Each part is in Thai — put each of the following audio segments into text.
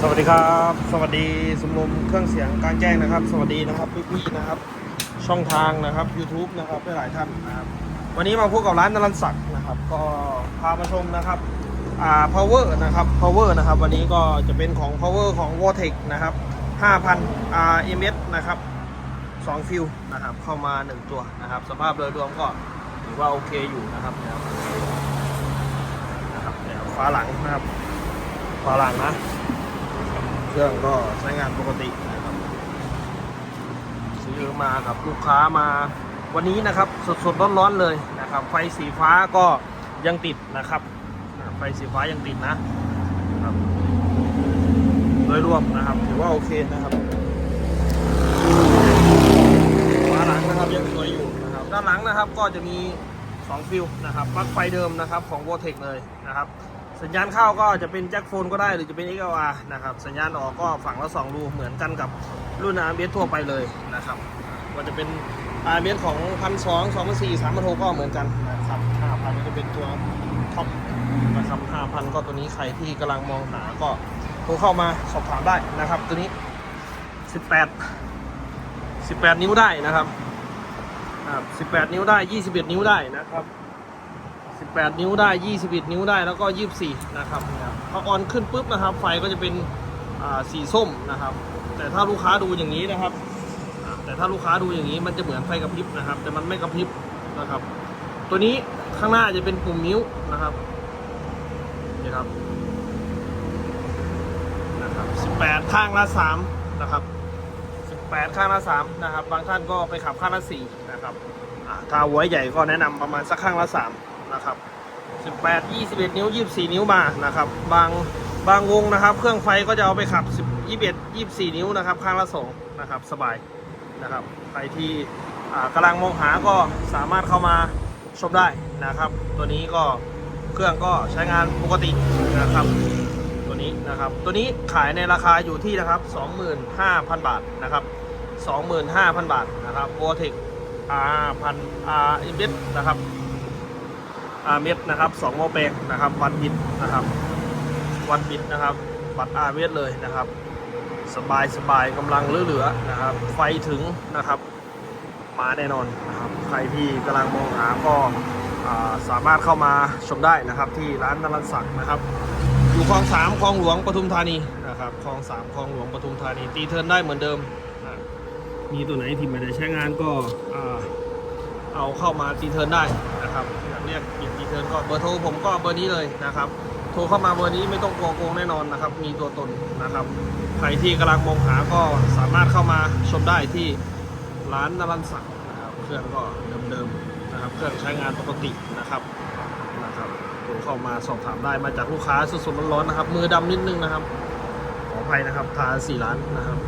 สวัสดีครับ สวัสดีสมรมเครื่องเสียงกางแจ้งนะครับ สวัสดีนะครับพี่ๆนะครับ ช่องทางนะครับ YouTube นะครับหลายท่านนะครับ วันนี้มาพบกับร้านนรันศักดิ์นะครับ ก็พามาชมนะครับอ่า power นะครับ power นะครับ วันนี้ก็จะเป็นของ power ของ v o t e c นะครับ5,000 RMS นะครับ2ฟิลนะครับ เข้ามา 1 ตัวนะครับ สภาพโดยรวมก็ถือว่าโอเคอยู่นะครับนะครับนะครับแนวฟ้าหลังนะครับฟ้าหลังนะ เครื่องก็ใช้งานปกตินะครับซื้อมากับลูกค้ามาวันนี้นะครับสดๆร้อนๆเลยนะครับ ไฟสีฟ้าก็ยังติดนะครับ ไฟสีฟ้ายังติดนะครับโดยรวมนะครับถือว่าโอเคนะครับฝาหลังนะครับยังสวยอยู่นะครับด้านหลังนะครับก็จะมี2ฟิลนะครับปลั๊กไฟเดิมนะครับของ v o t e c เลยนะครับ สัญญาณเข้าก็จะเป็นแจ็คโฟนก็ได้หรือจะเป็น XLR นะครับ สัญญาณออกก็ฝั่งละ 2 รูเหมือนกันกับรุ่น RMS ทั่วไปเลยนะครับว่าจะเป็น RMS ของพันสองสองพันสี่สามพันหก็เหมือนกันนะครับห้าพันก็เป็นตัวท็อปนะครับห้าพันก็ตัวนี้ใครที่กำลังมองหาก็โทรเข้ามาสอบถามได้นะครับ ตัวนี้สิบแปดสิบแปดนิ้วได้นะครับสิบแปดนิ้วได้ยี่สิบเอ็ดนิ้วได้นะครับ 18 นิ้วได้ 21 นิ้วได้แล้วก็ 24 นะครับเนี่ยพอออนขึ้นปุ๊บนะครับ ไฟก็จะเป็นสีส้มนะครับ แต่ถ้าลูกค้าดูอย่างนี้นะครับ แต่ถ้าลูกค้าดูอย่างนี้มันจะเหมือนไฟกระพริบนะครับ แต่มันไม่กระพริบนะครับ ตัวนี้ข้างหน้าจะเป็นปุ่มนิ้วนะครับนี่ครับนะครับ 18 ข้างละ 3 นะครับ 18 ข้างละ 3 นะครับ บางท่านก็ไปขับข้างละ 4 นะครับถ้าหัวใหญ่ก็แนะนำประมาณสักข้างละ 3 นะครับ 18 21 นิ้ว 24 นิ้วมานะครับ บางบางวงนะครับ เครื่องไฟก็จะเอาไปขับ 10 21 24 นิ้วนะครับ ข้างละ2นะครับ สบายนะครับ ใครที่กำลังมองหาก็สามารถเข้ามาชมได้นะครับ ตัวนี้ก็เครื่องก็ใช้งานปกตินะครับ ตัวนี้นะครับ ตัวนี้ขายในราคาอยู่ที่นะครับ 25,000 บาทนะครับ 25,000 บาทนะครับ v o t e c R พัน R i m b นะครับ อาเมตรนะครับสองโมเปงนะครับ วันบิดนะครับ วันบิดนะครับบัตรอาเมตรเลยนะครับ สบายสบายกำลังเหลือๆนะครับ ไฟถึงนะครับ มาแน่นอนนะครับ ใครที่กำลังมองหาก็าสามารถเข้ามาชมได้นะครับ ที่ร้านนรันศักดิ์นะครับ อยู่คลองสามคลองหลวงปทุมธานีนะครับคลองสามคลองหลวงปทุมธานี ตีเทิร์นได้เหมือนเดิม มีตัวไหนที่ไม่ได้ใช้งานก็เอาเข้ามาตีเทิร์นได้นะครับอยากเรียก หยิบตีเทิร์นก็เบอร์โทรผมก็เบอร์นี้เลยนะครับ โทรเข้ามาเบอร์นี้ไม่ต้องกลัวโกงแน่นอนนะครับ มีตัวตนนะครับ ใครที่กำลังมองหาก็สามารถเข้ามาชมได้ที่ร้านนรันศักนะครับ เครื่องก็เดิมๆนะครับ เครื่องใช้งานปกตินะครับนะครับโทรเข้ามาสอบถามได้มาจากลูกค้าสดๆร้อนๆนะครับ มือดำนิดนึงนะครับ ขออภัยนะครับ ทาสี่ล้านนะครับ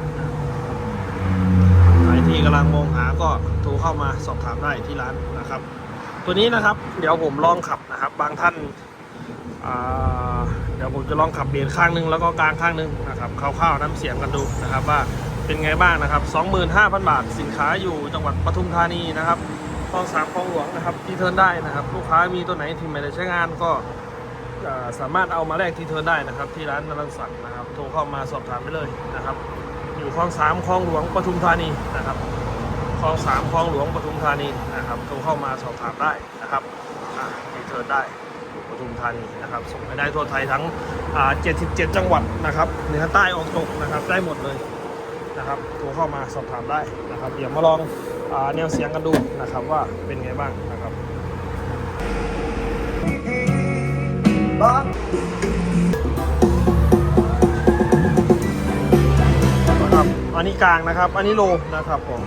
ใครที่กำลังมองหาก็โทรเข้ามาสอบถามได้ที่ร้านนะครับ ตัวนี้นะครับ เดี๋ยวผมลองขับนะครับ บางท่านเดี๋ยวผมจะลองขับเบรข้างหนึงแล้วก็กลางข้างหนึงนะครับคร่าวๆน้ำเสียงกันดูนะครับว่าเป็นไงบ้างนะครับ 25,000 บาท สินค้าอยู่จังหวัดปทุมธานีนะครับคลองสามคลองหลวงนะครับที่เทิร์นได้นะครับ ลูกค้ามีตัวไหนที่ไม่ได้ใช้งานก็สามารถเอามาแลกที่เทิร์นได้นะครับ ที่ร้านนรังสรรค์นะครับโทรเข้ามาสอบถามได้เลยนะครับ อยู่คลองสามคลองหลวงปทุมธานีนะครับ คลองสามคลองหลวงปทุมธานีนะครับโทรเข้ามาสอบถามได้นะครับรีเทิร์นได้อยู่ปทุมธานีนะครับ ส่งไปได้ทั่วไทยทั้ง 77 จังหวัดนะครับเหนือใต้ออกตกนะครับได้หมดเลยนะครับโทรเข้ามาสอบถามได้นะครับ เดี๋ยวมาลองอแนวเสียงกันดูนะครับว่าเป็นไงบ้างนะครับนะครับอันนี้กลางนะครับ อันนี้โลนะครับผม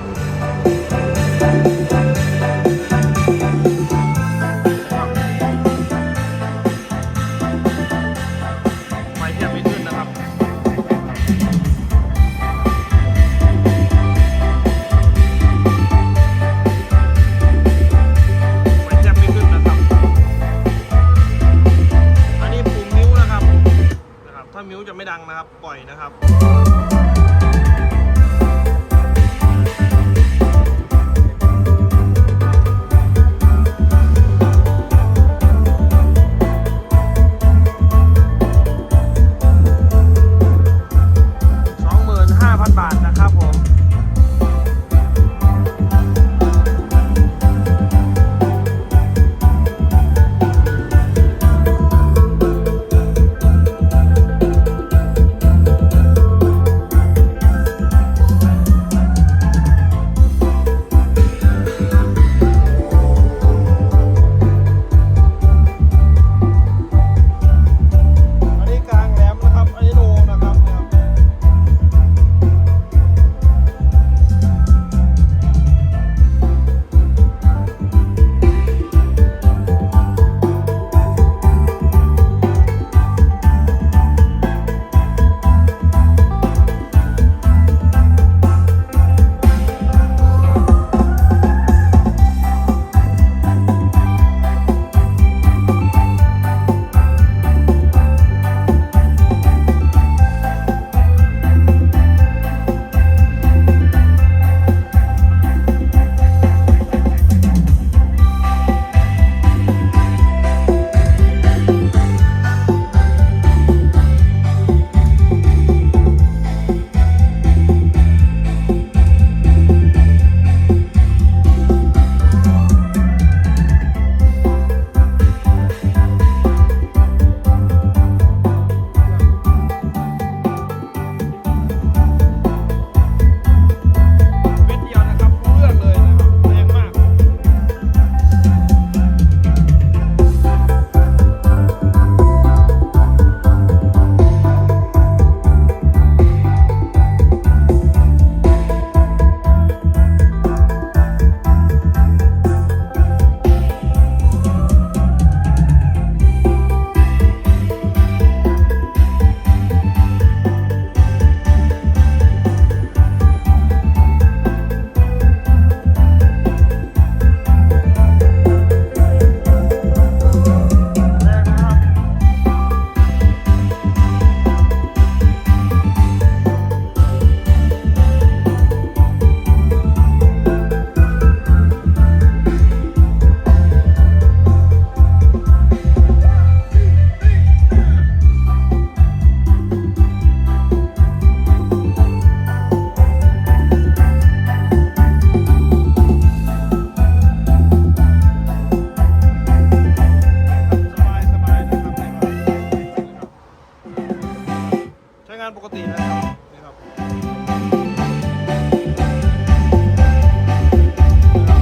นี่ครับ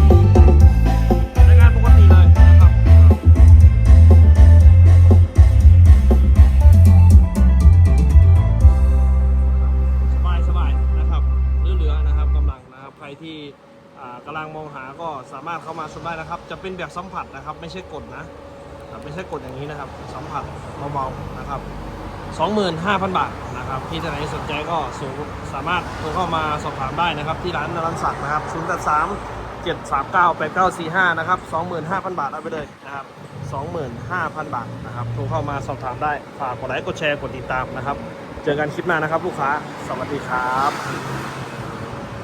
ใช้งานปกติเลยนะครับสบายสบายนะครับเหลือๆนะครับกำลังนะครับใครที่กำลังมองหาก็สามารถเข้ามาชมได้นะครับ จะเป็นแบบสัมผัสนะครับ ไม่ใช่กดนะ ไม่ใช่กดอย่างนี้นะครับ สัมผัสเบาๆนะครับ 25,000 บาทนะครับที่ท่านไหนสนใจก็สูงสามารถโทรเข้ามาสอบถามได้นะครับ ที่ร้านนรันศักดิ์นะครับ083 739 8945นะครับ25,000 บาทเอาไปเลยนะครับ25,000 บาทนะครับโทรเข้ามาสอบถามได้ฝากกดไลค์กดแชร์กดติดตามนะครับ เจอกันคลิปหน้านะครับลูกค้าสวัสดีครับ